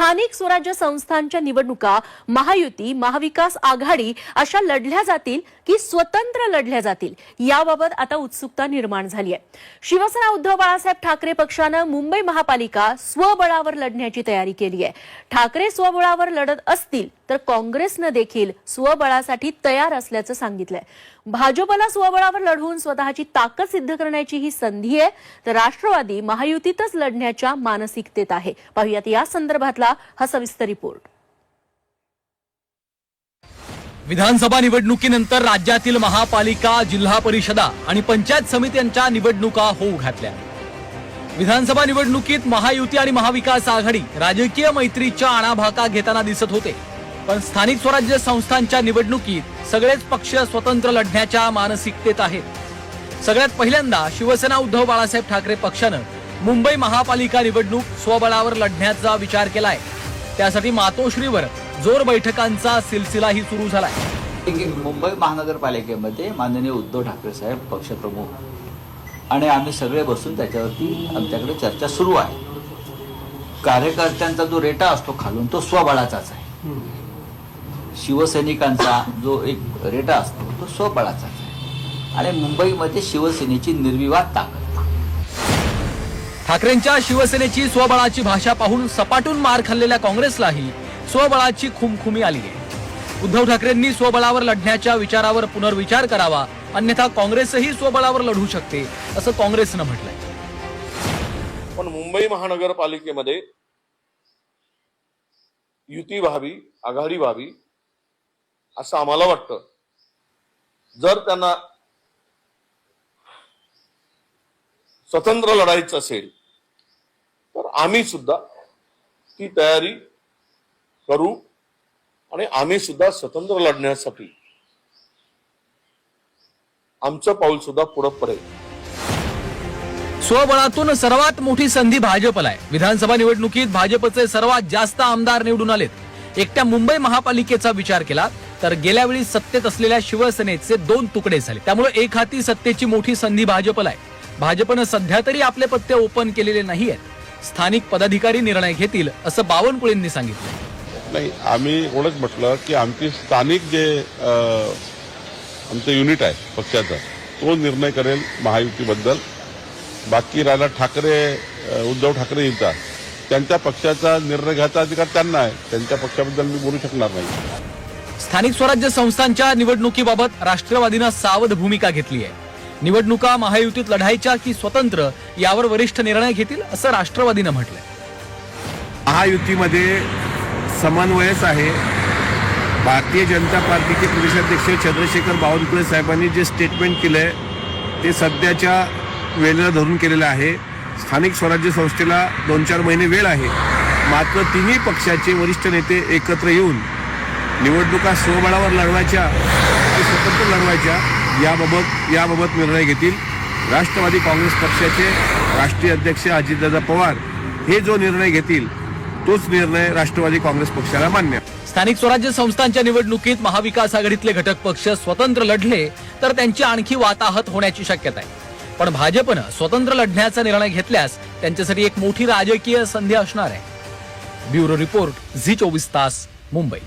स्थानिक स्वराज्य संस्थांच्या निवडणुका महायुती महाविकास आघाडी अशा लढल्या जातील की स्वतंत्र लढल्या जातील याबाबत आता उत्सुकता निर्माण झाली आहे. शिवसेना उद्धव बाळासाहेब ठाकरे पक्षानं मुंबई महापालिका स्वबळावर लढण्याची तयारी केली आहे. ठाकरे स्वबळावर लढत असतील तर काँग्रेसनं देखील स्वबळासाठी तयार असल्याचं सांगितलंय. भाजपला स्वबळावर लढवून स्वतःची ताकद सिद्ध करण्याची ही संधी आहे तर राष्ट्रवादी महायुतीतच लढण्याच्या मानसिकतेत आहे. पाहुयात या संदर्भातला हा सविस्तर रिपोर्ट. विधानसभा निवडणुकीनंतर राज्यातील महापालिका जिल्हा परिषदा आणि पंचायत समित्यांच्या निवडणुका होऊ घातल्या. विधानसभा निवडणुकीत महायुती आणि महाविकास आघाडी राजकीय मैत्रीच्या आणाभाका घेताना दिसत होते. पण स्थानिक स्वराज्य संस्थांच्या निवडणुकीत सगळेच पक्ष स्वतंत्र लढण्याच्या मानसिकतेत आहेत. सगळ्यात पहिल्यांदा शिवसेना उद्धव बाळासाहेब ठाकरे पक्षानं मुंबई महापालिका निवडणूक स्वबळावर लढण्याचा विचार केलाय. त्यासाठी मातोश्रीवर जोर बैठकांचा सिलसिलाही सुरू झालाय. मुंबई महानगरपालिकेमध्ये माननीय उद्धव ठाकरे साहेब पक्षप्रमुख. आणि आम्ही सगळे बसून त्याच्यावरती आमच्याकडे चर्चा सुरू आहे. कार्यकर्त्यांचा जो रेटा असतो खालून तो स्वबळाचाच आहे. शिवसैनिकांचा जो एक रेटा असतो तो स्वबळाचाच आहे. आणि मुंबईमध्ये शिवसेनेची निर्विवाद ताकद. ठाकरेंच्या शिवसेनेची स्वबळाची भाषा पाहून सपाटून मार खाल्लेल्या काँग्रेसलाही स्वबळाची खुमखुमी आली आहे उद्धव ठाकरेंनी स्वबळावर लढण्याच्या विचारावर पुनर्विचार करावा अन्यथा काँग्रेसही स्वबळावर लढू शकते असं काँग्रेसनं म्हटलंय. पण मुंबई महानगरपालिकेमध्ये युती व्हावी आघाडी व्हावी असं आम्हाला वाटतं. जर त्यांना स्वतंत्र लढायचं असेल तर आम्ही सुद्धा ती तयारी करू आणि आम्ही सुद्धा स्वतंत्र लढण्यासाठी आमचं पाऊल सुद्धा पुढं पडेल. स्वबळातून सर्वात मोठी संधी भाजपला आहे. विधानसभा निवडणुकीत भाजपचे सर्वात जास्त आमदार निवडून आलेत. एकट्या मुंबई महापालिकेचा विचार केला तर गेल्या वेळी सत्तेत असलेल्या शिवसेनेचे दोन तुकडे झाले. त्यामुळे एक हाती सत्तेची मोठी संधी भाजपला आहे. भाजपनं सध्या तरी आपले पत्ते ओपन केलेले नाही आहेत स्थानिक पदाधिकारी निर्णय घेतील असं बावनकुळेंनी सांगितलं नाही आम्ही एवढंच म्हटलं की आमची स्थानिक जे आमचं युनिट आहे पक्षाचं तो निर्णय करेल महायुतीबद्दल. बाकी राहिला ठाकरे उद्धव ठाकरे यांचा त्यांच्या पक्षाचा निर्णय घ्यायचा अधिकार त्यांना आहे. त्यांच्या पक्षाबद्दल मी बोलू शकणार नाही. स्थानिक स्वराज्य संस्थांच्या निवडणुकीबाबत राष्ट्रवादीनं सावध भूमिका घेतली आहे. निवडणुका महायुतीत लढायच्या की स्वतंत्र यावर वरिष्ठ निर्णय घेतील असं राष्ट्रवादीनं म्हटलंय. महायुतीमध्ये समन्वयच आहे. भारतीय जनता पार्टीचे प्रदेशाध्यक्ष चंद्रशेखर बावनकुळे साहेबांनी जे स्टेटमेंट केलंय ते सध्याच्या वेळेला धरून केलेलं आहे. स्थानिक स्वराज्य संस्थेला दोन चार महिने वेळ आहे. मात्र तिन्ही पक्षाचे वरिष्ठ नेते एकत्र येऊन निवडणुका स्वबळावर लढवायच्या आणि स्वतंत्र लढवायच्या याबाबत याबाबत निर्णय घेतील राष्ट्रवादी काँग्रेस पक्षाचे राष्ट्रीय अध्यक्ष अजितदादा पवार. हे जो निर्णय घेतील तोच निर्णय राष्ट्रवादी काँग्रेस पक्षाला मान्य स्थानिक स्वराज्य संस्थांच्या निवडणुकीत महाविकास आघाडीतले घटक पक्ष स्वतंत्र लढले तर त्यांची आणखी वाताहत होण्याची शक्यता आहे. पण भाजपनं स्वतंत्र लढण्याचा निर्णय घेतल्यास त्यांच्यासाठी एक मोठी राजकीय संधी असणार आहे. ब्युरो रिपोर्ट झी चोवीस तास मुंबई.